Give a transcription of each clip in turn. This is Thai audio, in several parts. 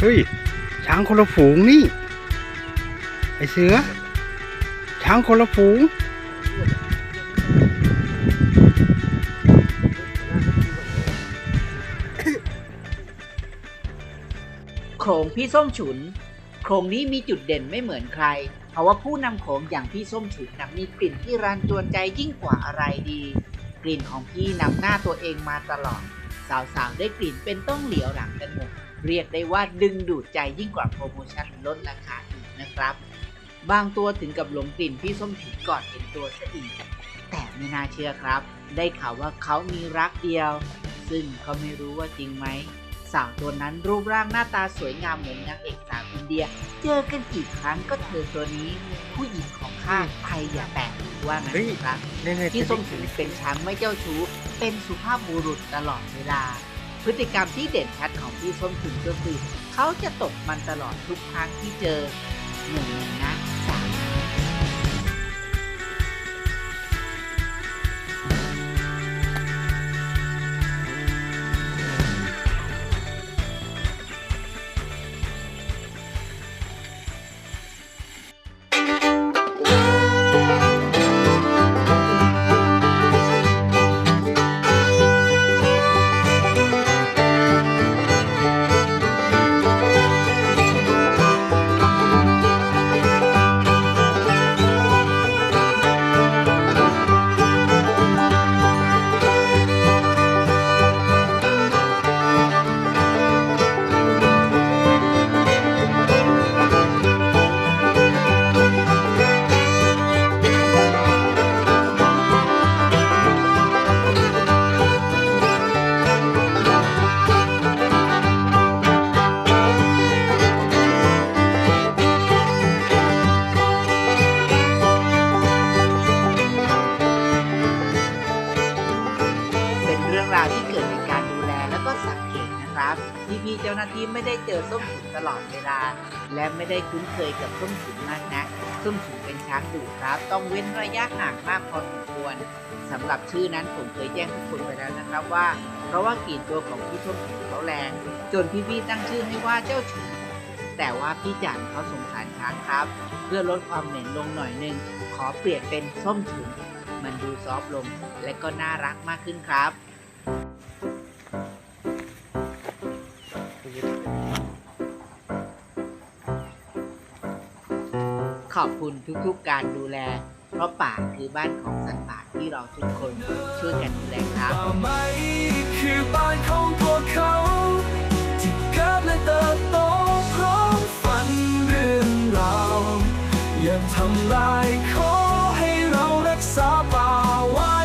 เฮ้ย ช้างคนละฝูงนี่ ไอเสือ ช้างคนละฝูง โขลงพี่ส้มฉุน โขลงนี้มีจุดเด่นไม่เหมือนใคร เพราะว่าผู้นำโขลงอย่างพี่ส้มฉุนนะมีกลิ่นที่รันจวนใจยิ่งกว่าอะไรดี กลิ่นของพี่นำหน้าตัวเองมาตลอด สาวๆได้กลิ่นเป็นต้องเหลียวหลังกันหมด เรียกได้ว่าดึงดูดใจยิ่งกว่าโปรโมชั่นลดราคาอีกนะครับ บางตัวถึงกับหลงกลิ่นพี่ส้มฉุนก่อนเห็นตัวซะอีก แต่ไม่น่าเชื่อครับ ได้ข่าวว่าเขามีรักเดียว ซึ่งก็ไม่รู้ว่าจริงไหมสาวตัวนั้นรูปร่างหน้าตาสวยงามเหมือนนางเอกสาวอินเดีย เจอกันกี่ครั้งก็เธอตัวนี้ ผู้หญิงของข้าใครอย่าแตะว่างั้นเฮ้ยครับเนี่ยเนี่ยที่ส้มฉุนเป็นช้างไม่เจ้าชู้ เป็นสุภาพบุรุษตลอดเวลา พฤติกรรมที่เด่นชัดของพี่ส้มฉุนก็คือ เขาจะตกมันตลอดทุกครั้งที่เจอหนึ่งนะ ครับที่พี่ๆเจ้าหน้าที่ไม่ได้เจอส้มฉุนตลอดเวลา และไม่ได้คุ้นเคยกับส้มฉุนมากนักส้มฉุนเป็นช้างดุครับ ต้องเว้นระยะห่างมากพอสมควรสำหรับชื่อนั้นผมเคยแจ้งทุกคนไปแล้วนะครับว่า เพราะว่ากลิ่นตัวของพี่ส้มฉุนเขาแรง จนพี่ๆตั้งชื่อให้ว่าเจ้าฉุนแต่ว่าพี่จันเขาสงสารช้างครับ เพื่อลดความเหม็นลงหน่อยนึงขอเปลี่ยนเป็นส้มฉุนมันดูซอฟต์ลง และก็น่ารักมากขึ้นครับ ขอบคุณทุกๆการดูแล เพราะป่าคือบ้านของสัตว์ป่าที่เราทุกคนช่วยกันดูแลครับป่าไม้คือบ้านของพวกเขาที่เกิดและเติบโตพร้อมฝันเรื่องราวอย่าทำลายขอให้เรารักษาป่าไว้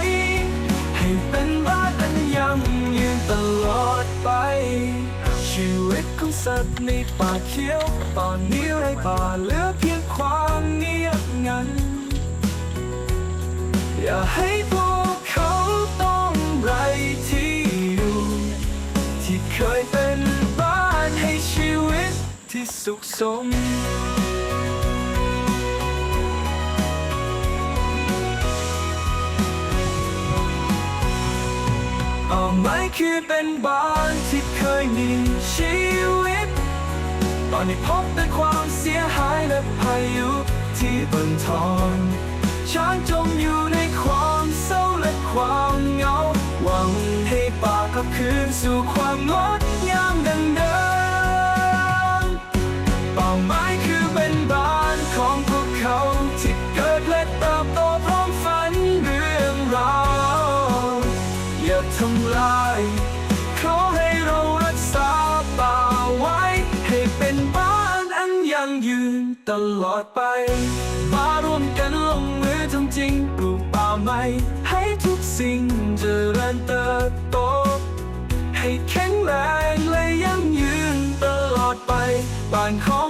ให้เป็นบ้านอันยั่งยืนตลอดไป ชีวิตของสัตว์ในป่าเขียว ตอนนี้ไร้ป่าเหลือเพียง ยเป็นบ้านให้ชีวิตที่สุขสมอาไม้คือเป็นบ้านที่เคยมีชีวิต ตอนนี้พบแต่ความเสียหายและพายุที่บันทอนช้างจมอยู่ในความเศร้าและความ บคืนสู่ความงดงามดังเดิมเป้าหมายคือเป็นบ้านของพวกเขา ที่เกิดและเติบโตพร้อมฝันเรื่องราวอย่าทำลายขอให้เรารักษาป่าไว้ ให้เป็นบ้านอันยั่งยืนตลอดไปมาร่วมกันลงมือทำจริงปลูกป่าไม้ให้ทุกสิ่งเจริญเติบ ให้แข็งแรงและยั่งยืนตลอดไปบ้านของ